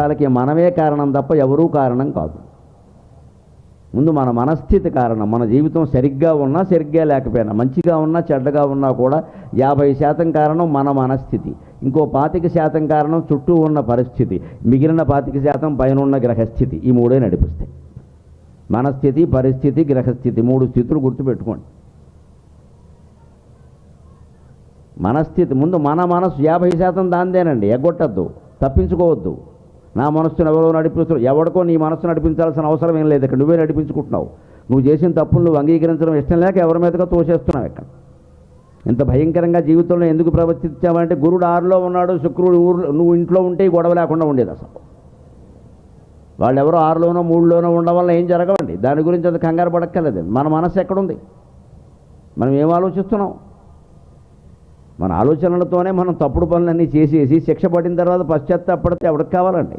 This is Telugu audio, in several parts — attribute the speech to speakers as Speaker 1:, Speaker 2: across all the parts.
Speaker 1: దుఃఖాలకి మనమే కారణం తప్ప ఎవరూ కారణం కాదు. ముందు మన మనస్థితి కారణం మన జీవితం సరిగ్గా ఉన్నా సరిగ్గా లేకపోయినా మంచిగా ఉన్నా చెడ్డగా ఉన్నా కూడా యాభై శాతం కారణం మన మనస్థితి. ఇంకో పాతిక శాతం కారణం చుట్టూ ఉన్న పరిస్థితి మిగిలిన పాతిక శాతం పైన ఉన్న గ్రహస్థితి. ఈ మూడే నడిపిస్తాయి. మనస్థితి పరిస్థితి గ్రహస్థితి మూడు స్థితులు గుర్తుపెట్టుకోండి. మనస్థితి ముందు మన మనసు యాభై శాతం దాందేనండి ఎగ్గొట్టద్దు తప్పించుకోవద్దు. నా మనస్సును ఎవరో నడిపిస్తారు ఎవడికో నీ మనస్సు నడిపించాల్సిన అవసరం ఏం లేదు ఇక్కడ. నువ్వే నడిపించుకుంటున్నావు. నువ్వు చేసిన తప్పులు నువ్వు అంగీకరించడం ఇష్టం లేక ఎవరి మీదగా తోసేస్తున్నావు ఇక్కడ. ఇంత భయంకరంగా జీవితంలో ఎందుకు ప్రవర్తించావంటే గురుడు ఆరులో ఉన్నాడు శుక్రుడు ఊరు నువ్వు ఇంట్లో ఉంటే గొడవ లేకుండా ఉండేది అసలు. వాళ్ళు ఎవరో ఆరులోనో మూడులోనో ఉండడం వల్ల ఏం జరగవండి? దాని గురించి అంత కంగారు పడక్కర్లేదు. మన మనసు ఎక్కడుంది? మనం ఏం ఆలోచిస్తున్నాం? మన ఆలోచనలతోనే మనం తప్పుడు పనులన్నీ చేసేసి శిక్ష పడిన తర్వాత పశ్చాత్తాపడితే ఎవరికి కావాలండి?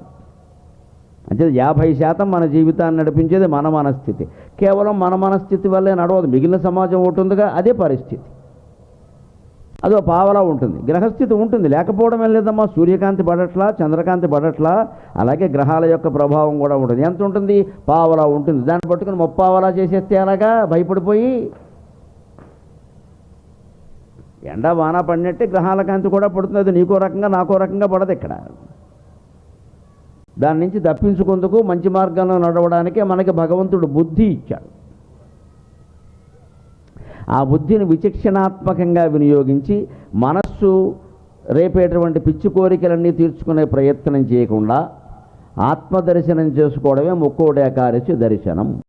Speaker 1: అంటే యాభై శాతం మన జీవితాన్ని నడిపించేది మన మనస్థితి. కేవలం మన మనస్థితి వల్లే నడవదు. మిగిలిన సమాజం ఉంటుందిగా అదే పరిస్థితి. అదో పావలా ఉంటుంది. గ్రహస్థితి ఉంటుంది. లేకపోవడం లేదమ్మా. సూర్యకాంతి పడట్లా చంద్రకాంతి పడట్లా అలాగే గ్రహాల యొక్క ప్రభావం కూడా ఉంటుంది. ఎంత ఉంటుంది? పావలా ఉంటుంది. దాన్ని పట్టుకుని ముప్పావలా చేసేస్తే అలాగా భయపడిపోయి ఎండ వాన పడినట్టే గ్రహాల కాంతి కూడా పడుతుంది. అది నీకో రకంగా నాకో రకంగా పడదు ఇక్కడ. దాని నుంచి తప్పించుకుందుకు మంచి మార్గంలో నడవడానికే మనకి భగవంతుడు బుద్ధి ఇచ్చాడు. ఆ బుద్ధిని విచక్షణాత్మకంగా వినియోగించి మనస్సు రేపేటువంటి పిచ్చి కోరికలన్నీ తీర్చుకునే ప్రయత్నం చేయకుండా ఆత్మదర్శనం చేసుకోవడమే ముక్కోటి దర్శనం.